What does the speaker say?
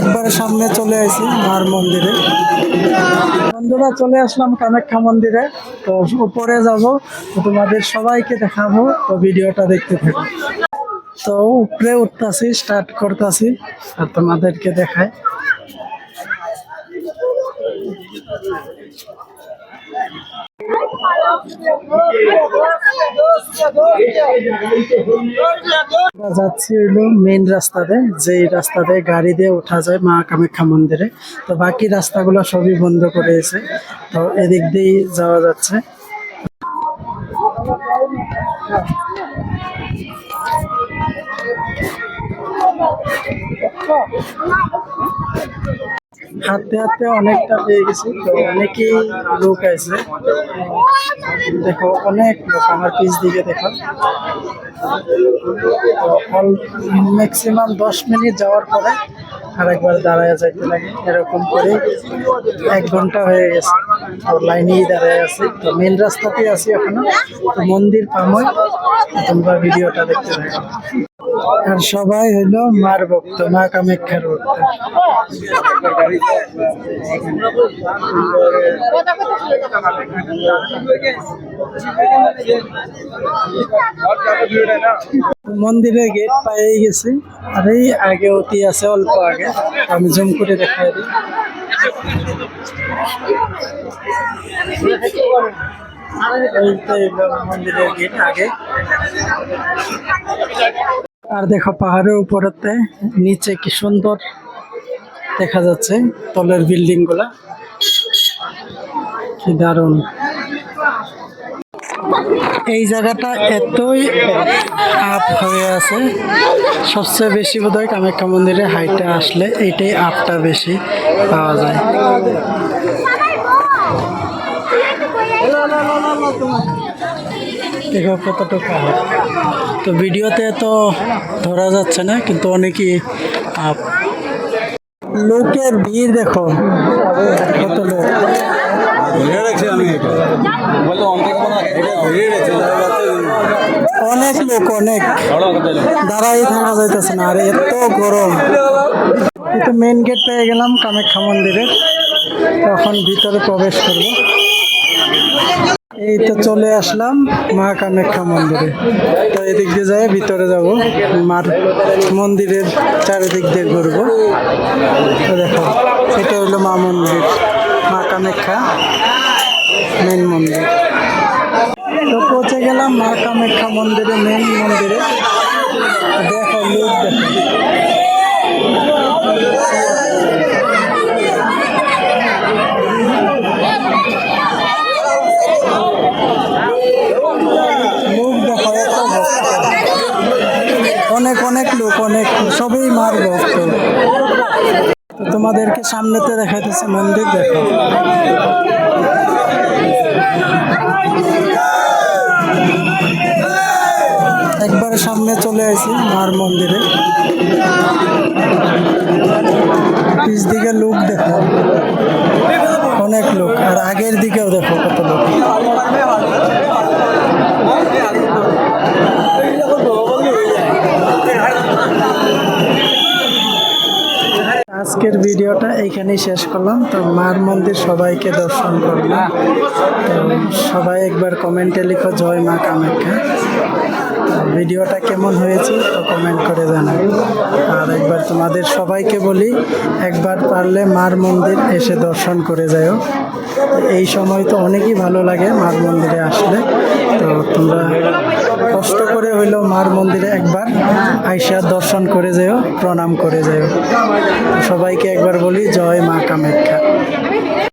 একবার সামনে চলে আসি মার মন্দিরে। বন্ধুরা, চলে আসলাম কামাখ্যা মন্দিরে। তো উপরে যাব তোমাদের সবাইকে দেখাবো, তো ভিডিওটা দেখতে থাকো। তো উপরে উঠতাছি স্টার্ট করতেছি, আর তোমাদেরকে দেখায় যাচ্ছি হইল মেইন রাস্তাতে, যেই রাস্তাতে গাড়ি দিয়ে ওঠা যায় মা কামাখ্যা মন্দিরে। তো বাকি রাস্তাগুলো সবই বন্ধ করেছে তো এদিক দিয়েই যাওয়া যাচ্ছে। হাঁটতে হাঁটতে অনেকটা পেয়ে গেছি, তো অনেকেই লোক আছে। দেখো, অনেক লোক আমার পিছ দিকে, দেখো। ম্যাক্সিমাম দশ মিনিট যাওয়ার পরে আরেকবার দাঁড়ায় যাইতে লাগে। এরকম করে এক ঘণ্টা হয়ে গেছে। তো লাইনেই দাঁড়ায় আছি। তো মেন রাস্তাতেই আছি এখনও। তো মন্দির পামই। তোমরা ভিডিওটা দেখতে থাকো। আর সবাই হইল মার ভক্ত, মা কামাখ্যার ভক্ত। মন্দিরের গেট পাই গেছি। আর এই আগে অতি আছে, অল্প আগে। আমি জুম করে দেখাই দিই। মন্দিরের গেট আগে। আর দেখো পাহাড়ের উপরেতে, নিচে কি সুন্দর দেখা যাচ্ছে তলের বিল্ডিংগুলা কি দারুণ। এই জায়গাটা এতই আপ হয়ে আছে, সবচেয়ে বেশি বোধ হয় কামাখ্যা মন্দিরে হাইটে আসলে এইটাই আপটা বেশি পাওয়া যায়। দেখো কতটুকু আপ তো ভিডিওতে তো ধরা যাচ্ছে না কিন্তু অনেকই আপ লোকের ভিড় দেখো কত লোক। অনেক লোক অনেক দাঁড়াই থাকা যাইতেছে না আর এত গরম। এই তো মেন গেট পেয়ে গেলাম কামাখ্যা মন্দিরের। তখন ভিতরে প্রবেশ করব। এই তো চলে আসলাম মা কামাখ্যা মন্দিরে। তো এদিক দিয়ে যাই, ভিতরে যাব। মার মন্দিরের চারিদিক দিয়ে ঘুরবো। দেখো, এটা হলো মা মন্দির মা কামাখ্যা মেন মন্দির। তো পৌঁছে গেলাম মা কামাখ্যা মন্দিরে মেন মন্দিরে। দেখো লোক দেখো লোক দেখো এত ভক্ত অনেক অনেক লোক অনেক সবই মার ভক্ত তো তোমাদেরকে সামনেতে দেখাইতেছে মন্দির, দেখো। একবার সামনে চলে আসি মার মন্দিরে। পিছ দিকে লোক দেখো। অনেক লোক, আর আগের দিকেও দেখো কত লোক। এইখানেই শেষ করলাম। তো মার মন্দির সবাইকে দর্শন করলাম। তো সবাই একবার কমেন্টে লিখো, জয় মা কামাখ্যা। ভিডিওটা কেমন হয়েছে তো কমেন্ট করে জানাবে আর একবার তোমাদের সবাইকে বলি, একবার পারলে মার মন্দির এসে দর্শন করে যাও। এই সময় তো অনেকই ভালো লাগে মার মন্দিরে আসলে। তো তোমরা কষ্ট করে হইলেও মার মন্দিরে একবার আইসা দর্শন করে যেও, প্রণাম করে যেও। সবাইকে একবার বলি, জয় মা কামাখ্যা।